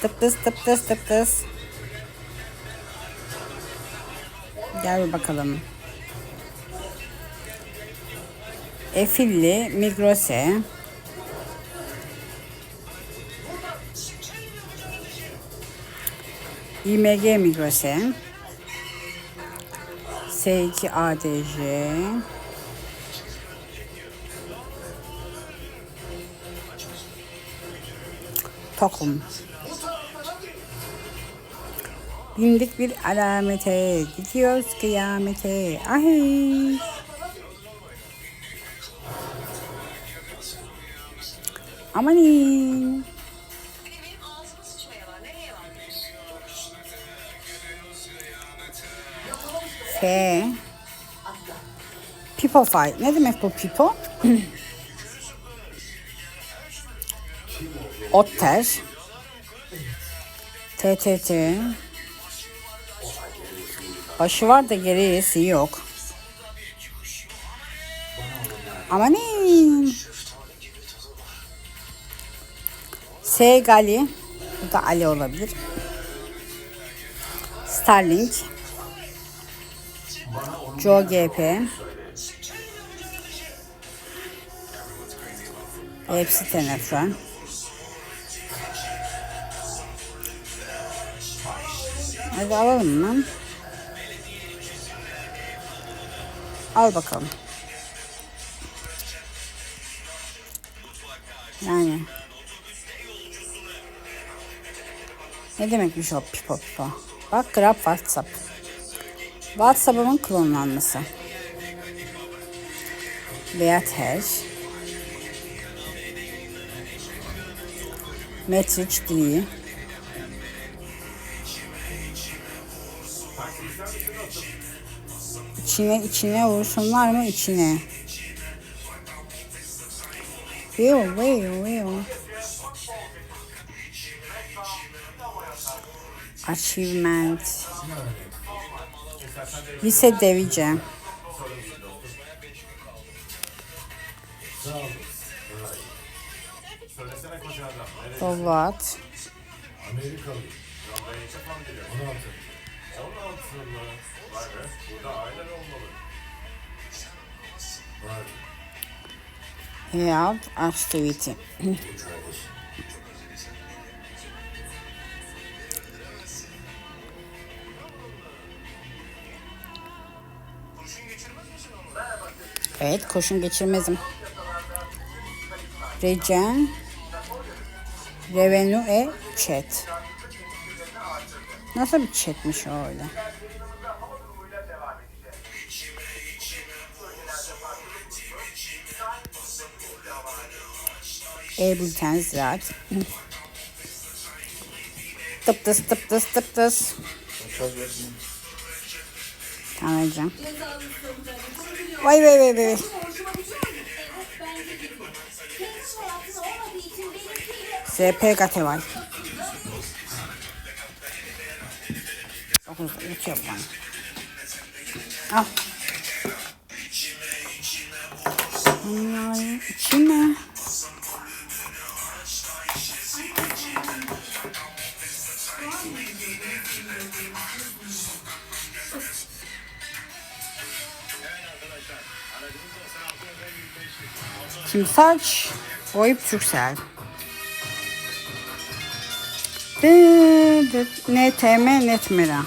Tıp tıs tıp tıs tıp tıs. Gel bakalım. Efilli Migrose. IMG Migrose. S2 ADJ. Tokum. Bindik bir alamete, gidiyoruz kıyamete. Ay. Amanin. F. Pipo fight. Ne demek bu pipo? Otter. TTT. Başı var da gerisi yok. Amanin. S Gali. Bu da Ali olabilir. Starlink. Joe GP. Hepsi tenefren. Hadi alalım mı? Al bakalım. Yani. Ne demekmiş o pipo pipo? Bak Grab WhatsApp. WhatsApp'ımın klonlanması. Beyat Hash. Matrix D. İçine içine vursunlar mı içine? View, view, view. Achievement. Lise device. Dovat. Amerikalı. 16. 16 mı? Vay be. Burada aynen olmalı. Vay. Health activity. Evet, koşun geçirmezim. Regen, Revenue e chat. Nasıl bir chatmiş o öyle? E-bülten ziraat. tıp tıs tıp tıs tıp tıs. Tamam hocam. Vay vay vay vay. SP Gateval. Yetiyor bana. Al. Bunlar içine. Kimsaç, Oyup Türksel. NTM Netmira.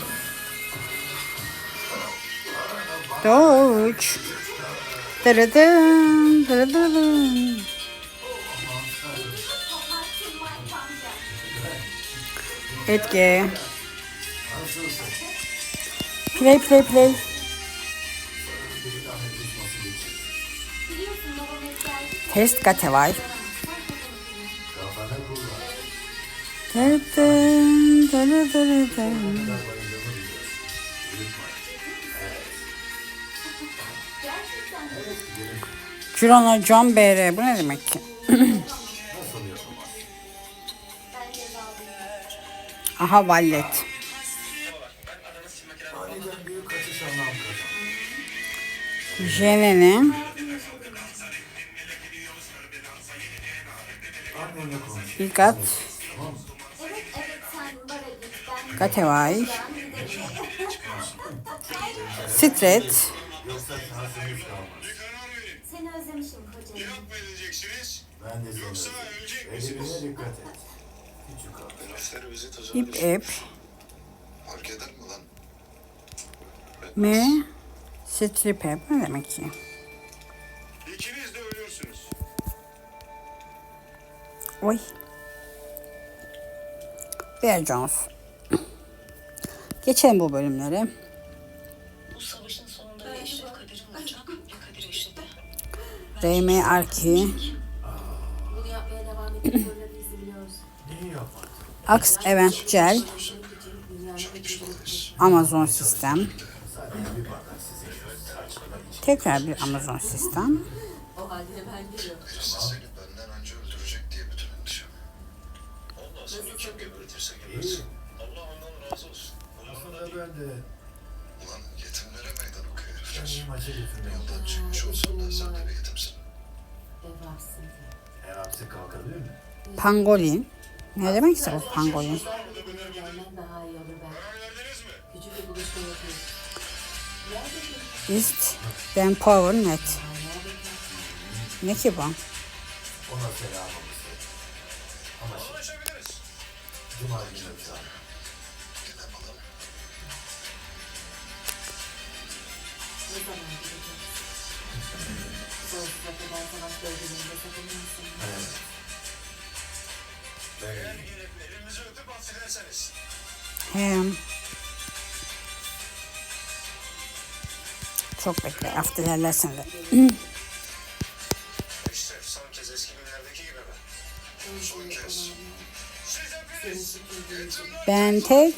Doğuç. Dırıdın, dırıdın. Etki. Play play play. Test Gateval. Dırıdın, dırıdın. Cirona John BR bu ne demek ki? Aha vallet. Jelene. Bigat. Gateway. Stret. Edeceksiniz? Ben de Yoksa özledim. ölecek misiniz? dikkat et. Küçük al. Lafları bizi ep. Fark eder mi lan? M. Strip ep. Ne demek ki? İkiniz de ölürsünüz. Oy. Bear Jones. Geçelim bu bölümleri. Bu savaşın sonunda Eşref Kadir'in olacak ve Kadir Eşref'e. RM Arki. Axe Event Gel. Amazon sistem. Tekrar bir Amazon sistem. Pangolin. Ne buluşma yapıyoruz. Neredesin? East. Ben Power Net. Ne ki bu? Ona selamımı söyle. Ama. Cuma günü. Ne Eğer gelip elimizi öpüp affederseniz. Hem. Çok bekle. De. Hepiniz fikrin yetimler Ben tek.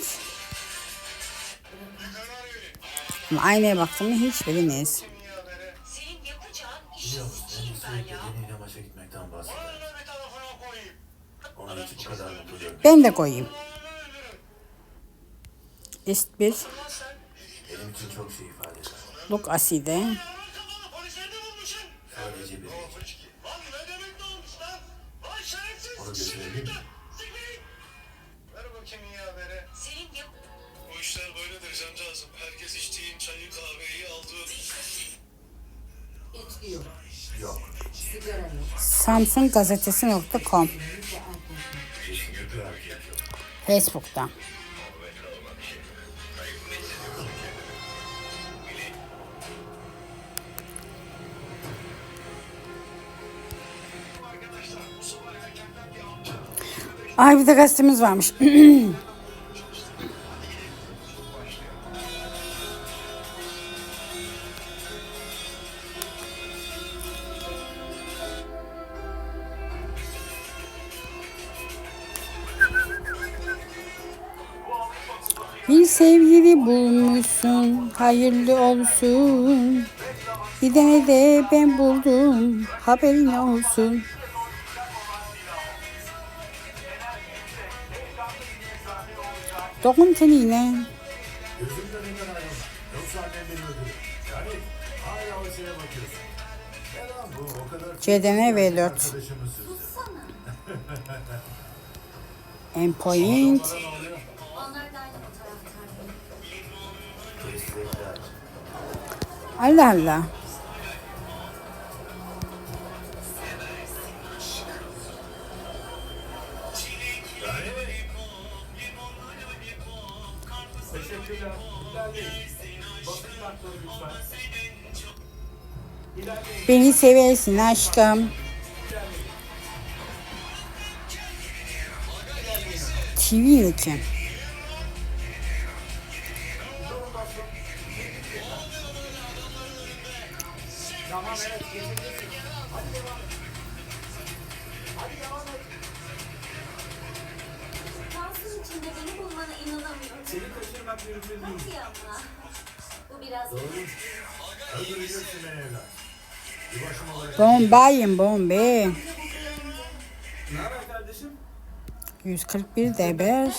Ama aynaya baktığımda hiçbiriniz. Dünya haberi. Senin yapacağın iş biliyor Ben de koyayım. East 1. Benim için çok şey ifade eder. Look Aside. Herkes içtiğin çayı kahveyi aldığı... İçki yok. Yok. Samsung gazetesi.com yok. Facebook'ta. Ay bir de gazetemiz varmış. Bir sevgili bulmuşsun, hayırlı olsun. Bir tane de ben buldum, haberin olsun. Dokun teniyle. Gözümden hemen ayrılma. Yoksa annem beni öldürür. Yani hala o şeye bakıyorsun. Ne lan bu? O kadar... CDN V4. Arkadaşımız Allah Allah. Beni seversin aşkım. TV ki. Seni kaçırmak mümkün değil. Hadi yapma. Bu biraz Öldüreceksin beni evlat. Bir başıma. Bombayım bombe. bu kıyımdı. 141 deber.